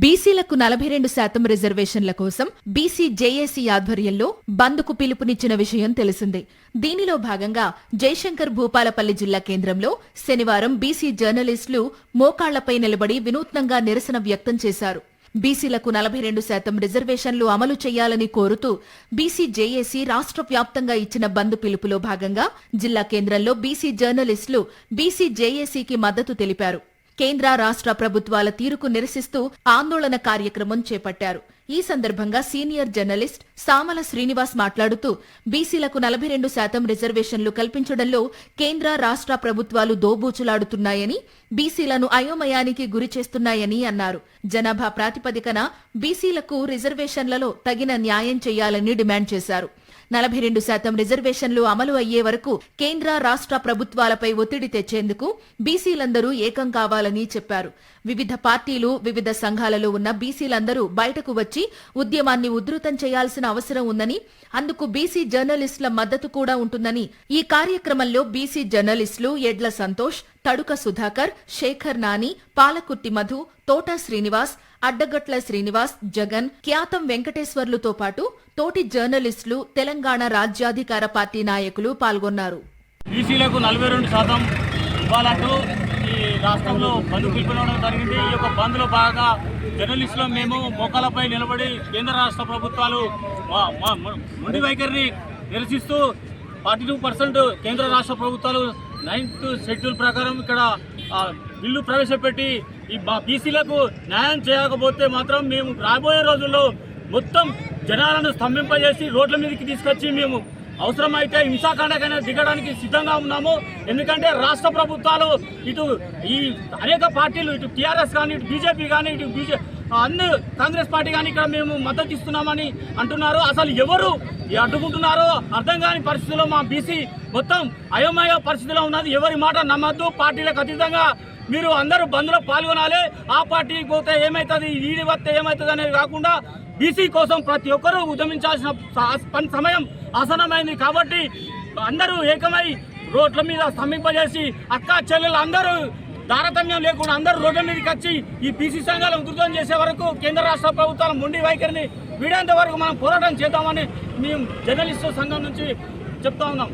బీసీలకు నలభై రెండు శాతం రిజర్వేషన్ల కోసం బీసీ జేఏసీ ఆధ్వర్యంలో బంద్కు పిలుపునిచ్చిన విషయం తెలిసిందే. దీనిలో భాగంగా జయశంకర్ భూపాలపల్లి జిల్లా కేంద్రంలో శనివారం బీసీ జర్నలిస్టులు మోకాళ్ళపై నిలబడి వినూత్నంగా నిరసన వ్యక్తం చేశారు. బీసీలకు నలభై రెండు శాతం రిజర్వేషన్లు అమలు చేయాలని కోరుతూ బీసీ జేఏసీ రాష్ట్ర వ్యాప్తంగా ఇచ్చిన బంద్ పిలుపులో భాగంగా జిల్లా కేంద్రంలో బీసీ జర్నలిస్టులు బీసీ జేఏసీకి మద్దతు తెలిపారు. కేంద్ర రాష్ట్ర ప్రభుత్వాల తీరుకు నిరసిస్తూ ఆందోళన కార్యక్రమం చేపట్టారు. ఈ సందర్భంగా సీనియర్ జర్నలిస్ట్ సామల శ్రీనివాస్ మాట్లాడుతూ బీసీలకు నలభై రెండు శాతం రిజర్వేషన్లు కల్పించడంలో కేంద్ర రాష్ట్ర ప్రభుత్వాలు దోబూచులాడుతున్నాయని బీసీలను అయోమయానికి గురి చేస్తున్నాయని అన్నారు. జనాభా ప్రాతిపదికన బీసీలకు రిజర్వేషన్లలో తగిన న్యాయం చేయాలని డిమాండ్ చేశారు. నలభై రెండు శాతం రిజర్వేషన్లు అమలు అయ్యే వరకు కేంద్ర రాష్ట్ర ప్రభుత్వాలపై ఒత్తిడి తెచ్చేందుకు బీసీలందరూ ఏకం కావాలని చెప్పారు. వివిధ పార్టీలు వివిధ సంఘాలలో ఉన్న బీసీలందరూ బయటకు వచ్చి ఉద్యమాన్ని ఉధృతం చేయాల్సిన అవసరం ఉందని అందుకు బీసీ జర్నలిస్టుల మద్దతు కూడా ఉంటుందని ఈ కార్యక్రమంలో బీసీ జర్నలిస్టులు ఎడ్ల సంతోష్ తడుక సుధాకర్ శేఖర్ నాని పాలకుర్తి మధు తోట శ్రీనివాస్ అడ్డగట్ల శ్రీనివాస్ జగన్ ఖ్యాతం వెంకటేశ్వర్లుతో పాటు తోటి జర్నలిస్టులు తెలంగాణ రాజ్యాధికార పార్టీ నాయకులు పాల్గొన్నారు. బీసీలకు నలభై రెండు శాతం ఇవ్వాలంటూ ఈ రాష్ట్రంలో బంద్ పిలుపునడం జరిగింది. ఈ యొక్క బంద్లో భాగంగా జర్నలిస్టులు మేము మోకాలపై నిలబడి కేంద్ర రాష్ట్ర ప్రభుత్వాలు మొండి వైఖరిని నిరసిస్తూ ఫార్టీ టూ పర్సెంట్ కేంద్ర రాష్ట్ర ప్రభుత్వాలు నైన్త్ షెడ్యూల్ ప్రకారం ఇక్కడ బిల్లు ప్రవేశపెట్టి ఈ బీసీలకు న్యాయం చేయకపోతే మాత్రం మేము రాబోయే రోజుల్లో మొత్తం జనాలను స్తంభింపజేసి రోడ్ల మీదకి తీసుకొచ్చి మేము అవసరమైతే హింసాకాండకైనా దిగడానికి సిద్ధంగా ఉన్నాము. ఎందుకంటే రాష్ట్ర ప్రభుత్వాలు ఇటు ఈ అనేక పార్టీలు ఇటు టీఆర్ఎస్ కానీ ఇటు బీజేపీ కానీ ఇటు బీజే అన్ని కాంగ్రెస్ పార్టీ కానీ ఇక్కడ మేము మద్దతు ఇస్తున్నామని అంటున్నారు. అసలు ఎవరు అడ్డుకుంటున్నారో అర్థం కాని పరిస్థితుల్లో మా బీసీ మొత్తం అయోమయ పరిస్థితిలో ఉన్నది. ఎవరి మాట నమ్మద్దు. పార్టీలకు అతీతంగా మీరు అందరూ బంద్లో పాల్గొనాలి. ఆ పార్టీకి పోతే ఏమవుతుంది ఈడి వస్తే ఏమవుతుంది అనేది కాకుండా బీసీ కోసం ప్రతి ఒక్కరూ ఉద్యమించాల్సిన పని సమయం ఆసనమైంది కాబట్టి అందరూ ఏకమై రోడ్ల మీద సమీపజేసి అక్క చెల్లెలు అందరూ తారతమ్యం లేకుండా అందరూ రోడ్ల మీదకి వచ్చి ఈ బీసీ సంఘాలు ఉధృతం చేసే వరకు కేంద్ర రాష్ట్ర ప్రభుత్వాల మొండి వైఖరిని వీడేంత వరకు మనం పోరాటం చేద్దామని మేము జర్నలిస్టు సంఘం నుంచి చెప్తా ఉన్నాం.